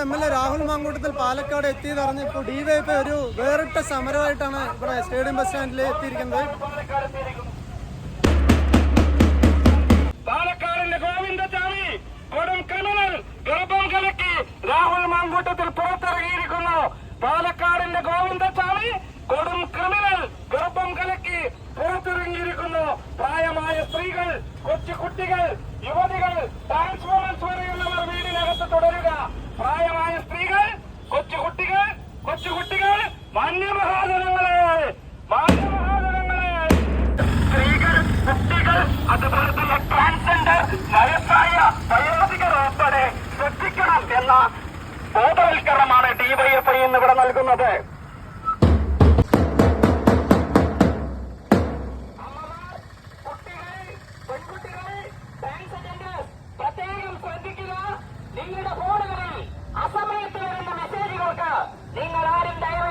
നമ്മുടെ M L A Rahul Mamkootathil Palakkad എത്തിയതറിഞ്ഞ് ഇപ്പോൾ DYF ഒരു വേറിട്ട സമരമായിട്ടാണ് ഇവിടെ സ്റ്റേഡിയം ബസ് സ്റ്റാൻഡിൽ എത്തിയിരിക്കുന്നത്. പാലക്കാടിന്റെ ഗോവിന്ദചാമി രാഹുൽ ഗോവിന്ദചാമി പ്രായമായ സ്ത്രീകൾ കൊച്ചു കുട്ടികൾ യുവതികൾ ട്രാൻസ്ഫോമൻസ് ഇന്ന് ഇവിടെ നൽകുന്നത്. നിങ്ങളുടെ ഫോണുകളിൽ അസമയത്ത് വരുന്ന മെസ്സേജുകൾക്ക് നിങ്ങൾ